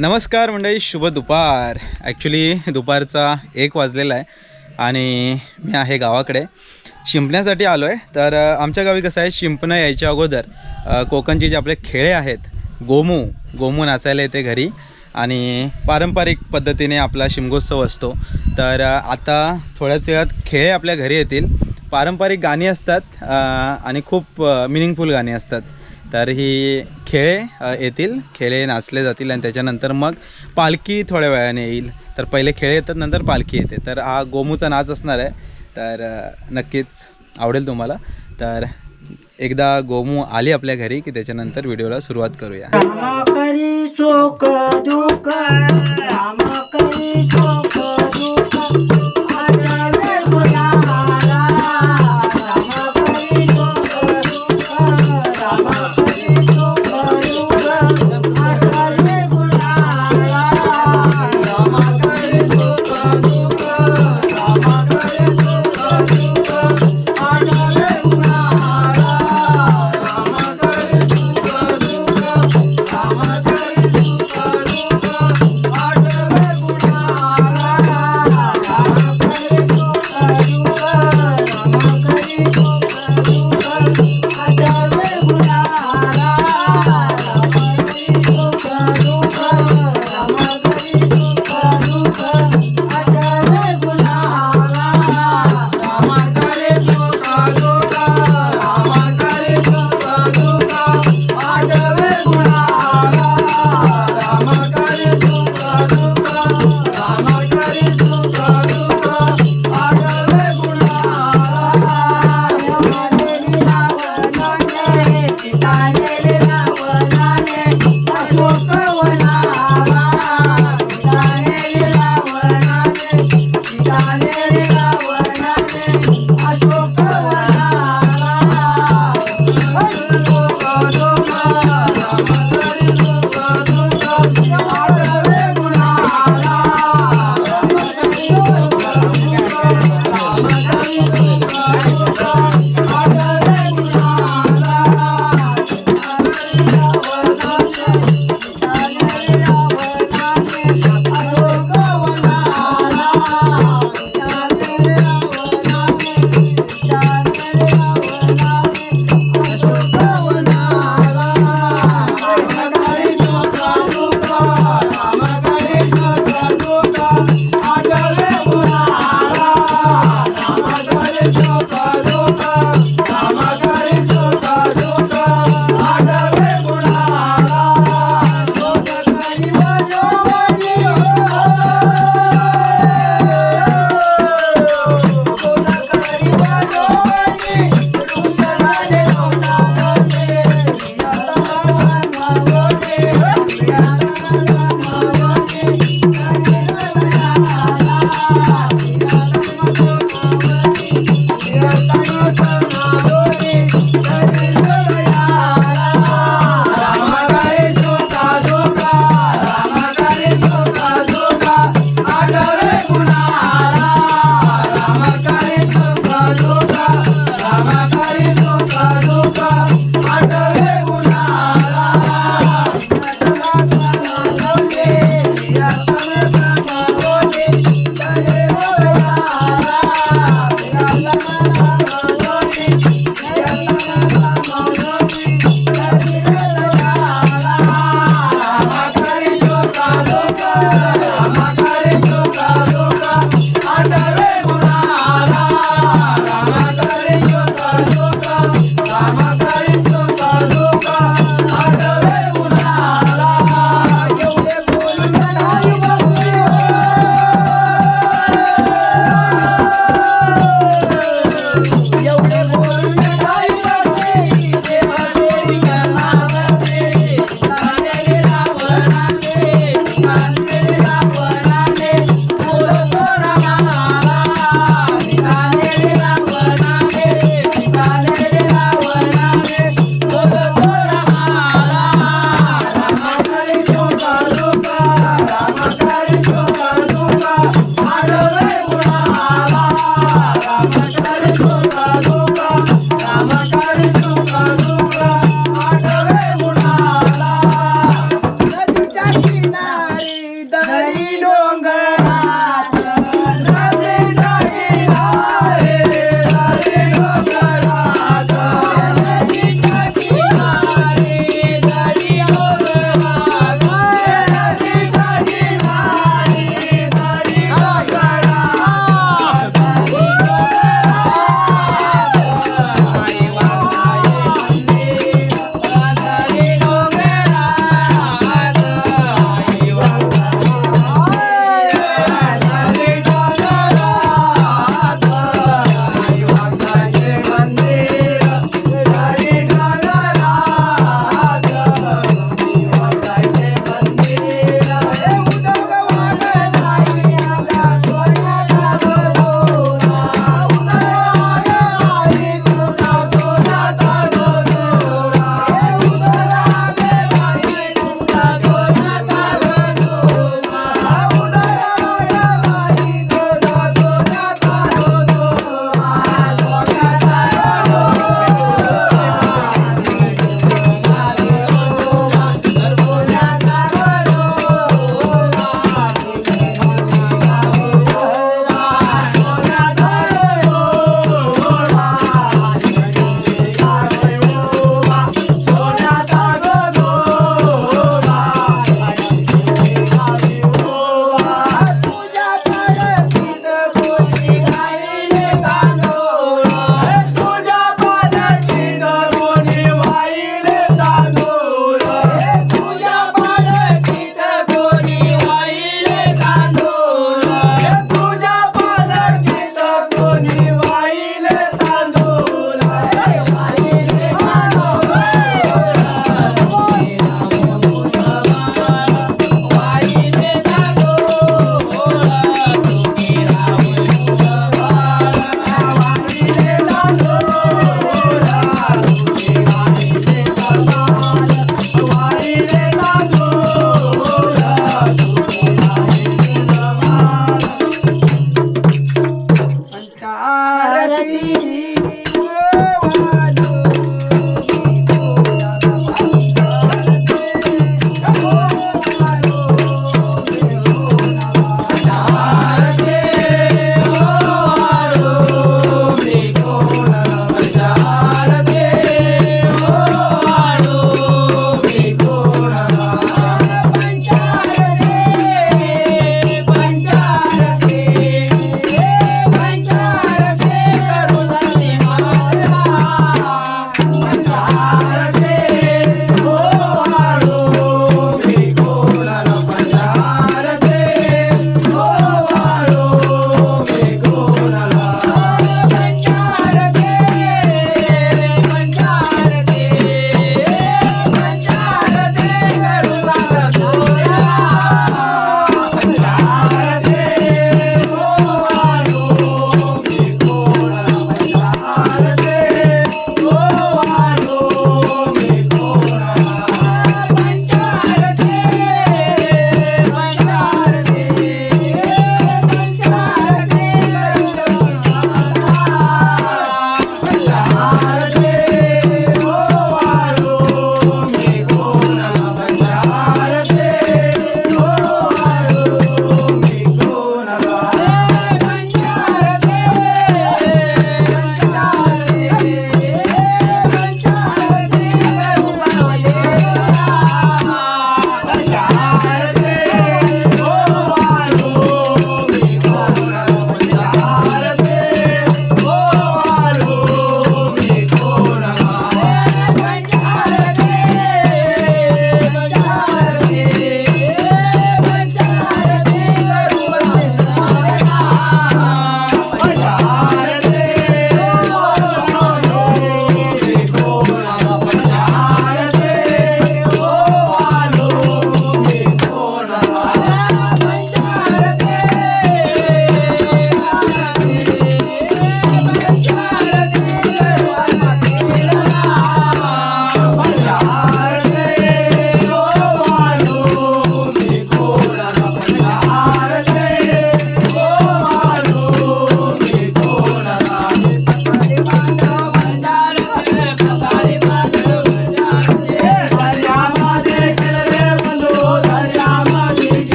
नमस्कार मंडळी शुभ दुपार. ॲक्च्युली दुपारचा एक वाजलेला आहे आणि मी आहे गावाकडे. शिंपण्यासाठी आलो आहे तर आमच्या गावी कसं आहे शिंपणं यायच्या अगोदर कोकणचे जे आपले खेळे आहेत गोमू गोमू नाचायला येते घरी. आणि पारंपरिक पद्धतीने आपला शिमगोत्सव असतो. तर आता थोड्याच वेळात खेळे आपल्या घरी येतील. पारंपरिक गाणी असतात आणि खूप मिनिंगफुल गाणी असतात. तर ही खेळे येतील. खेळे नाचले जातील आणि त्याच्यानंतर मग पालखी थोड्या वेळाने येईल. तर पहिले खेळे येतात नंतर पालखी येते. तर हा गोमूचा नाच असणार आहे. तर नक्कीच आवडेल तुम्हाला. तर एकदा गोमू आली आपल्या घरी की त्याच्यानंतर व्हिडिओला सुरुवात करूया. Thank you. Thank you.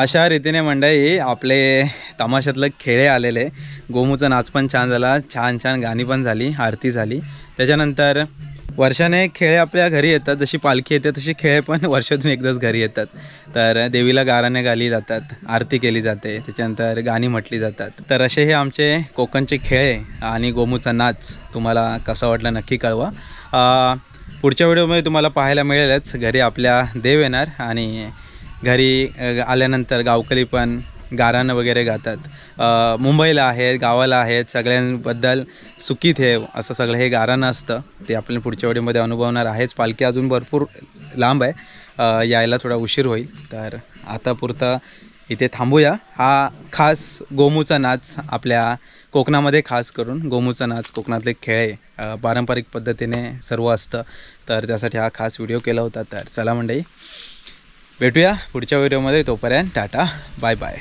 अशा रीतीने मंडळी आपले तमाशातलं खेळे आलेले. गोमूचा नाच पण छान झाला. छान छान गाणी पण झाली. आरती झाली. त्याच्यानंतर वर्षाने खेळे आपल्या घरी येतात. जशी पालखी येते तशी खेळे पण वर्षातून एकदाच घरी येतात. तर देवीला गाराने गाली जातात. आरती केली जाते. त्याच्यानंतर गाणी म्हटली जातात. तर असे हे आमचे कोकणचे खेळ आणि गोमूचा नाच तुम्हाला कसा वाटला नक्की कळवा. पुढच्या व्हिडिओमध्ये तुम्हाला पाहायला मिळेलच. घरी आपल्या देव येणार आणि घरी आल्यानंतर गावकरी पण गारानं वगैरे गातात. मुंबईला आहेत गावाला आहेत सगळ्यांबद्दल सुखी ठेव असं सगळं हे गारानं असतं. ते आपल्याला पुढच्या वेळेमध्ये अनुभवणार आहेच. पालखी अजून भरपूर लांब आहे. यायला थोडा उशीर होईल. तर आता पुरतं इथे थांबूया. हा खास गोमूचा नाच आपल्या कोकणामध्ये खास करून गोमूचा नाच कोकणातले खेळ आहे. पारंपरिक पद्धतीने सर्व असतं. तर त्यासाठी हा खास व्हिडिओ केला होता. तर चला मंडई भेटूया पुढच्या व्हिडिओमध्ये तोपर्यंत टाटा बाय बाय.